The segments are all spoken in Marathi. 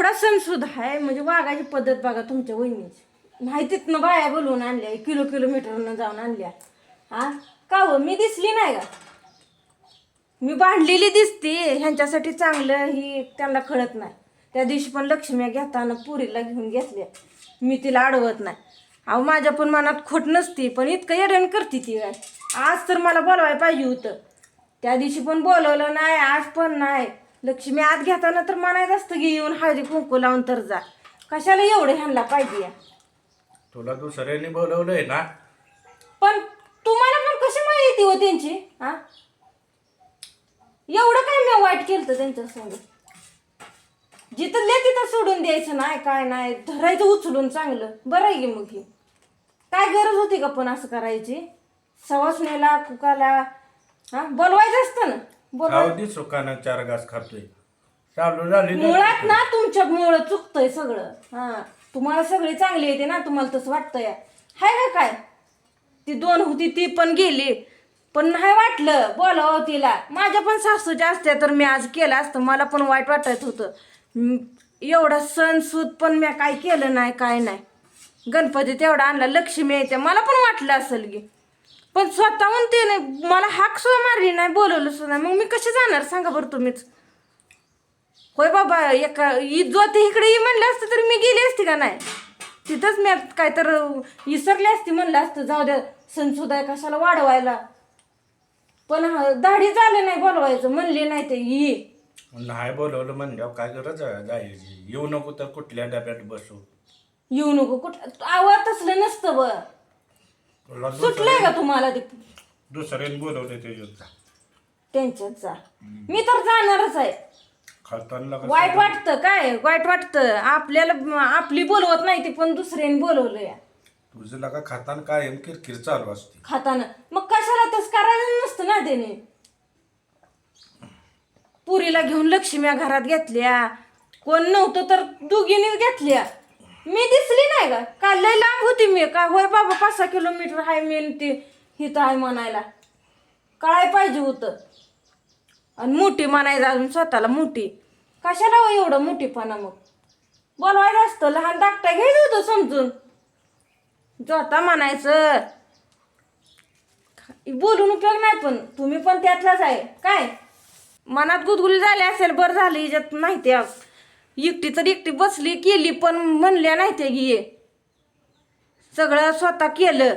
एवढा सण सुद्धा आहे म्हणजे वागायची पद्धत बघा तुमच्या वहिनीची. माहितीतनं बाया बोलवून आणल्या किलो किलोमीटरनं जाऊन आणल्या. हा? का हो? मी दिसली नाही का? मी बांधलेली दिसते. ह्यांच्यासाठी चांगलं ही त्यांना कळत नाही. त्या दिवशी पण लक्ष्मी घेताना पुरीला घेऊन घेतल्या. मी तिला अडवत नाही. अहो माझ्या पण मनात खोट नसती पण इतकं येडण करते ती काय? आज तर मला बोलवायला पाहिजे होतं. त्या दिवशी पण बोलवलं नाही आज पण नाही. लक्ष्मी आत घेताना तर म्हणायचं असतं की येऊन हळदी कुंकू लावून तर जा. कशाला एवढं ह्यांना पाहिजे? तुला दुसऱ्याने बोलवलंय ना? पण तुम्हाला पण कशी माहिती हो त्यांची? हा एवढं काय मी वाईट केलं त्यांच्या संग? जिथं ले तिथं सोडून द्यायचं नाही काय नाही धरायचं उचलून चांगलं. बरं आहे की मग ही? काय गरज होती का पण असं करायची? सवासण्याला कुकाला हा बोलवायचं असतं ना? दे सुखानं चार घास खातोय. चालू झाली ना. मुळात ना तुमच्या मुळ चुकतंय सगळं. हा. तुम्हाला सगळी चांगली येते ना तुम्हाला तसं वाटतंय. हाय का काय? ती दोन होती ती पण गेली. पण नाही वाटलं बोलावं तिला. माझ्या पण सासूच्या असत्या तर मी आज केलं असतं. मला पण वाईट वाटत होतं. म, एवढा सण सूद पण मी काय केलं नाही काय नाही. गणपती तेवढा आणला लक्ष्मी येते मला पण वाटलं असेल की. पण स्वतःहून ते नाही मला हाक सुद्धा मारली नाही बोलवलं सुद्धा मग मी कशी जाणार? सांगा बरं तुम्हीच. होय बाबा एका जोते इकडे ये म्हणलं असतं तर मी गेली असती का नाही? तिथंच मी काय तर विसरले असती म्हणलं असतं. जाऊ द्या सणसुदाय कशाला वाढवायला? पण दाढी झाले नाही बोलवायचं म्हणले नाही ते ये नाही बोलवलं म्हणल्यावर काय गरज आहे जायची येऊ नको तर कुठल्या डब्यात बसू? येऊ नको कुठं? आवाज तसलं नसतं ब सुटलंय का तुम्हाला ते? दुसऱ्याने बोलवलं ते युद्ध त्यांच्यात जा. मी तर जाणारच आहे. खाताना वाईट वाटतं काय? वाईट वाटतं. आपल्याला आपली बोलवत नाही ती पण दुसऱ्याने बोलवलं या तुझं लगा खाताना कायम किरकिर चालू असते. खाताना. मग कशाला तस करायला नसतं ना त्याने? पुरीला घेऊन लक्ष्म्या घरात घेतल्या. कोण नव्हतं तर दोघींनीच घेतल्या. मी दिसली नाही का? काल लय लांब होती मी. का होय बाबा पाच सहा किलोमीटर आहे मी आणि ती हिथं आहे म्हणायला. काय पाहिजे होतं. आणि मोठी म्हणायचं अजून स्वतःला मोठी. कशाला हो एवढं मोठीपणा मग? बोलवायचं असतं. लहान धाकटा घ्यायचं होतं समजून. जोता म्हणायचं बोलून उपयोग नाही पण तुम्ही पण त्यातलाच आहे. काय? मनात गुदगुली झाली असेल बरं झाली हिच्यात माहिती आहे. एकटी तर एकटी बसली केली पण म्हणल्या नाही ते ये सगळं स्वतः केलं.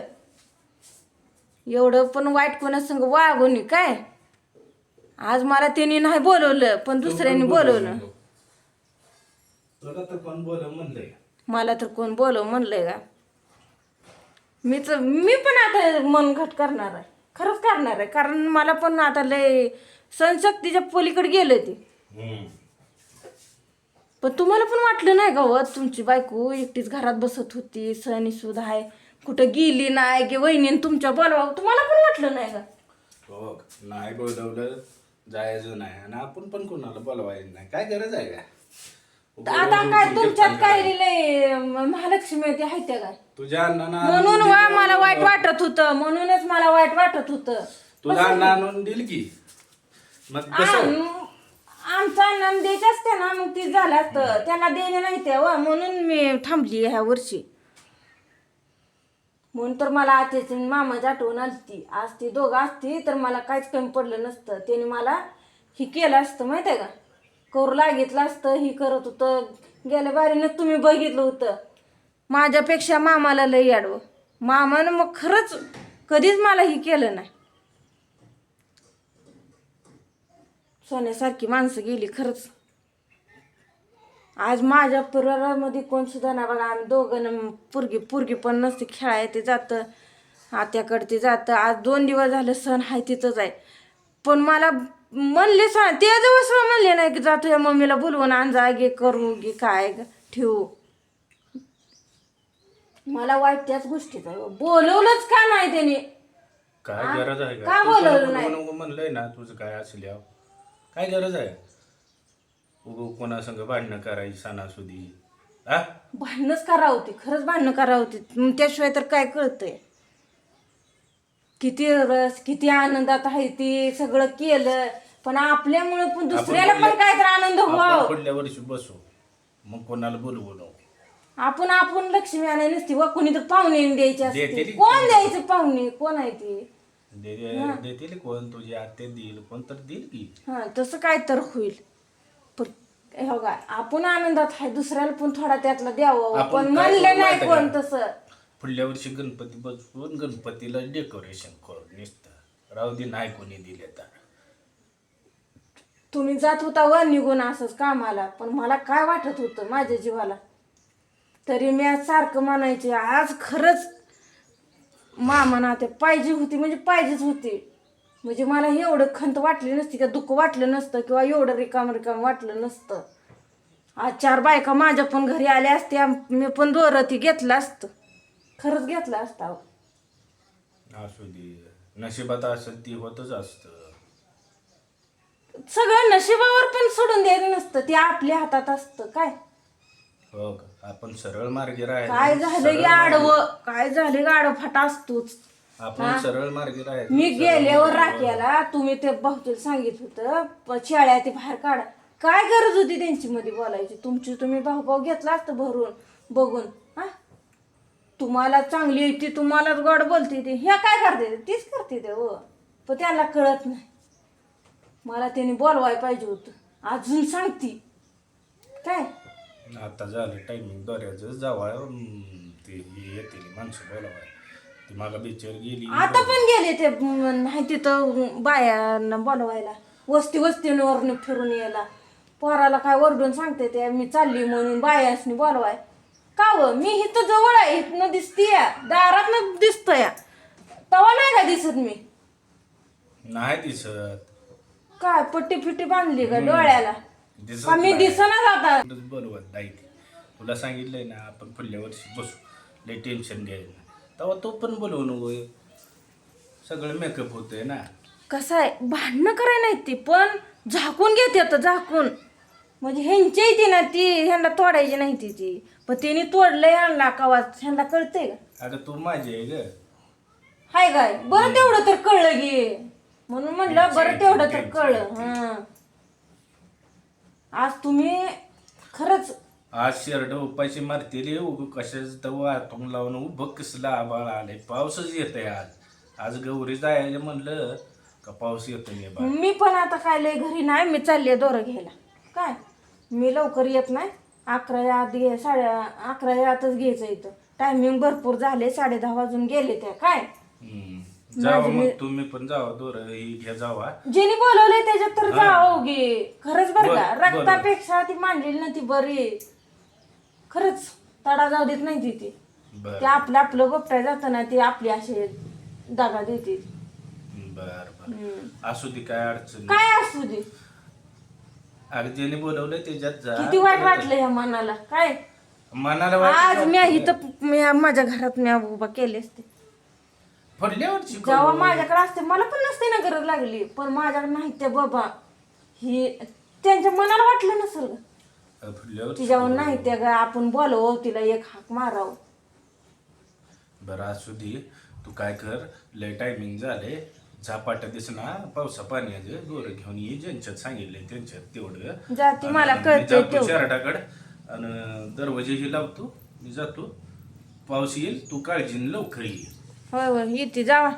एवढं पण वाईट कोणासंग वागून काय? आज मला त्यांनी नाही बोलवलं पण दुसऱ्याने बोलवलं. तुला तर कोण बोलव म्हणलंय? मला तर कोण बोलव म्हणलंय का? मीच मी पण आता मन घट करणार आहे. खरंच करणार आहे. कारण मला पण आता लय सणशक्तीच्या पलीकडे गेलं ते. पण तुम्हाला पण वाटलं नाही गावात तुमची बायको एकटीच घरात बसत होती सणी सुद्धा आहे. कुठं गेली नाही की वहिनीने तुमच्या बोलवावं तुम्हाला पण वाटलं नाही का? हो नाही बोलवलं जायचं नाही. आणि आपण पण कोणाला बोलवायचं नाही. काय गरज आहे तर का आता काय तुमच्यात काय लिहिलंय? महालक्ष्मी ते आहे त्या काय? तुझ्या अण्णानं म्हणून वा मला वाईट वाटत होतं. म्हणूनच मला वाईट वाटत होतं. तुझा अण्णा आणून दिल की. मग कसं? आमचा अण्णा द्यायचे असते ना मग ती झालं असतं. त्यांना देणे नाही ते व म्हणून मी थांबली ह्या वर्षी. म्हणून तर मला आत्याची आणि मामाची आठवण आली ती आज ती दोघं असती तर मला काहीच कमी पडलं नसतं. त्याने मला ही केलं असतं माहिती आहे का? करू लागितलं असतं ही करत होतं. गेल्या बारीनं तुम्ही बघितलं होतं. माझ्यापेक्षा मामाला लई आडवं. मामानं मग खरंच कधीच मला ही केलं नाही. सोन्यासारखी माणसं गेली खरंच. आज माझ्या परिवारामध्ये कोण सुद्धा नाही बघा आम्ही दोघं न पुरगी पुरगी पण नसते खेळाय ते जातं आत्याकडे ते जातं. आज दोन दिवस झाले सण आहे तिथंच आहे. पण मला म्हणले सण ते जवळ म्हणले नाही की जातो या मम्मीला बोलवून आण जा गे करू गे काय ग, ठेवू. मला वाईट त्याच गोष्टीचा. बोलवलंच का नाही त्याने? काय गरज आहे का? बोलवलं नाही? म्हणलंय ना तुझं काय असल्या काय गरज आहे? उगो कोणासंग भांडणं करायची सणासुदी. हा भांडणंच करा होती. खरंच भांडणं करा होती. मग त्याशिवाय तर काय कळतंय? किती रस किती आनंदात आहे ती सगळं केलं. पण आपल्यामुळे पण दुसऱ्याला पण काय तर आनंद आपण व्हावं. पुढल्या वर्षी बसू. मग कोणाला बोलवू नको. आपण आपण लक्ष्मी आणाय नसती व कोणी तर पाहुणे येऊन द्यायची देते असते ती. कोण द्यायचं पाहुणे? कोण आहे ते? दे- दे- देतील कोण तुझी आत्या देईल कोण तर देईल की. हा तसं काय तर होईल. पण हे बघा आपण आनंदात आहे दुसऱ्याला पण थोडा त्यातला द्यावं. आपण पण काय म्हणलं करू नाही माहिती कोण का? तसं. पुढल्या वर्षी गणपती बसवून गणपतीला डेकोरेशन करून नुसतं. राहू दे नाही कोणी दिले तर. तुम्ही जात होता वर निघून असंच कामाला पण मला काय वाटत होतं माझ्या जीवाला? तरी मी आज सारखं म्हणायचे आज खरंच मामा ते पाहिजे होती म्हणजे पाहिजेच होती. म्हणजे मला एवढं खंत वाटली नसती का दुःख वाटलं नसतं किंवा एवढं रिकाम रिकाम वाटलं नसतं. आज चार बायका माझ्या पण घरी आल्या असत्या मी पण दोरती घेतलं असतं. खरंच घेतलं असतं अहो. असू दे. नशिबात असेल ती होतच असतं. सगळं नशिबावर पण सोडून द्यायचं नसतं ते आपल्या हातात असतं काय? हो का? आपण सरळ मार्गी राहायचं काय झालं सरळ की मार्गी- आडवं? काय झालं की आडवं? फाटा असतोच आपण सरळ मार्गी राहायचं मी गेल्यावर मार्गी राख्याला तुम्ही ते बहुतेक सांगितलं होतं शेळ्या ते बाहेर काढा. काय गरज होती त्यांची मध्ये बोलायची? तुमची तुम्ही भाऊ भाऊ घेतला असतं भरून बघून. हा? तुम्हाला चांगली आहे ती तुम्हालाच गोड बोलते ती. ह्या काय करते? तीच करते ते हो. पण त्याला कळत नाही. मला त्यांनी बोलवाय पाहिजे होतं. अजून सांगती. काय? आता झालं टायमिंग दोऱ्याचं जावा ते हे येतील माणसं बोलावाय ती मागा बिचर गेली. आता पण गेले ते म, नाही तिथं बायांना बोलवायला. वस्ती वस्तीवरनं फिरून यायला. पोराला काय ओरडून सांगते ते मी चालली म्हणून बायासनी बोलवाय. का व मी इथं जवळ आहे इथनं दिसतीय. दारात दिसतोय. तवा नाही का दिसत मी? नाही दिसत. काय पट्टी फिट्टी बांधली का डोळ्याला? दिसत का मी नाही. दिसना आता कुठंच बोलवत नाही ती. तुला सांगितलंय ना आपण पुढल्या वर्षी बसू. लय टेन्शन घ्यायला. तेव्हा तो पण बोलवू नको सगळं मेकअप होतंय ना. कसं आहे? भांडणं कराय नाही ती पण झाकून घेते आता झाकून. म्हणजे ह्यांची ती ना ती ह्यांना तोडायची नाही ती ती. पण तिने तोडलंय ह्यांना कवाच ह्यांना कळतंय का? अगं तू माझी आहे ग. हाय काय? बरं तेवढं तर कळलं गे म्हणून म्हणलं बरं तेवढं तर कळलं. हं. आज तुम्ही खरंच आज शेरड उपाशी मारते रे उग कशाच तर वाटून लावून उभं कसलं आबाळ आलंय पाऊसच येत आहे आज. आज गौरी जायला म्हणलं का पाऊस येतो नाही बा मी पण आता काय लय घरी नाही मी चालले दोरं घ्यायला. काय? मी लवकर येत नाही. अकराच्या आत घे साडे अकराच्या आतच घ्यायचं इथं. टायमिंग भरपूर झाले साडे दहा वाजून गेले त्या. काय? हम्म. जावा मग तुम्ही पण जावा दोर ही घ्या जावा. ज्यांनी बोलवलंय त्याच्यात तर जाओ गे खरंच बरं का? बरं, बरं. रक्तापेक्षा ती मांडलेली ना ती बरी. खरंच तडा जाऊ देत नाही ती ती. बर. ते आपलं आपलं गोपटाय जातं ना ती आपली असे दागा देते. बर बर. असू दे काय अडचण नाही. काय असू दे? अगं ज्याने बोलवलंय त्याच्यात जा. किती वाईट वाटलं ह्या मनाला. काय? मनाला वाटलं आज मी इथं मी माझ्या घरात मी उभा केले असते. जेव्हा माझ्याकडे असते मला पण नसते ना गरज लागली. पण माझ्याकडे नाही ते बाबा ही त्यांच्या मनाला वाटलं नसेल. ग फडल्यावर तिच्यावर नाही त्या ग आपण बोलव तिला एक हाक मारावं. बरं असू दे. तू काय कर लय टायमिंग झाले. झपाटा दिस ना पावसा पाण्याचं दोर घेऊन ये ज्यांच्यात सांगितलंय त्यांच्यात तेवढं. जाती मला मी कळतंय जातो तेवढं. शर्टाकडं आणि दरवाजेही लावतो. मी जातो. पाऊस येईल तू काळजीने लवकर ये. होय होय. येते जावा.